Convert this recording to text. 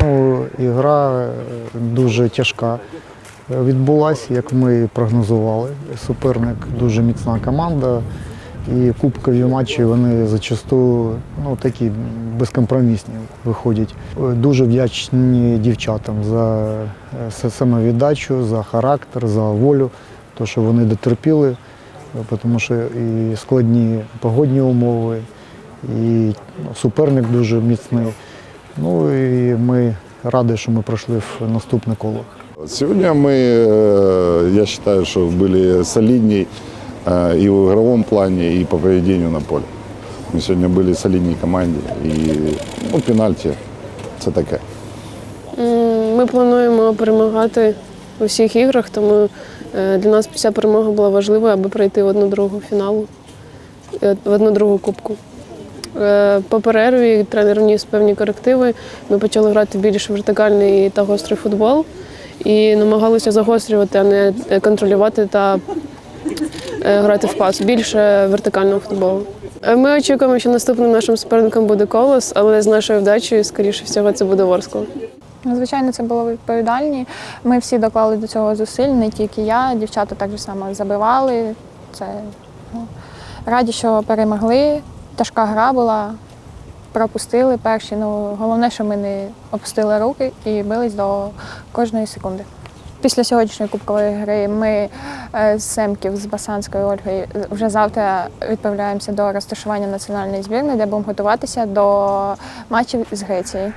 Ну, ігра е, дуже тяжка відбулася, як ми прогнозували. Суперник дуже міцна команда. І кубкові матчі вони зачасту ну, такі безкомпромісні виходять. Е, Дуже вдячні дівчатам за е, самовіддачу, за характер, за волю, то, що вони дотерпіли, тому що і складні погодні умови, і ну, суперник дуже міцний. Ну і ми раді, що ми пройшли в наступне коло. Сегодня мы, э, я считаю, что были солидней э, и в игровом плане, и по поведению на поле. Мы сегодня были солидней команде. И ну, пенальти це таке. М, Ми плануємо перемагати у всіх іграх, тому е, для нас ця перемога була важливою, аби пройти в одну другу фіналу, е, в одну другу кубку. Е, По перерві тренер вніс певні корективи. Ми почали грати більш вертикальний та гострий футбол і намагалися загострювати, а не контролювати та е, грати в пас. Більше вертикального футболу. Е, Ми очікуємо, що наступним нашим суперником буде колос, але з нашою вдачею, скоріше всього, це буде Ворскла. Звичайно, це було відповідальні. Ми всі доклали до цього зусиль, не тільки я, дівчата так само забивали. Це ну, раді, що перемогли. Тяжка гра була, пропустили перші. Ну, головне, що ми не опустили руки і бились до кожної секунди. Після сьогоднішньої кубкової гри ми е, з Семків з Басанською Ольгою вже завтра відправляємося до розташування національної збірної, де будемо готуватися до матчів з Грецією.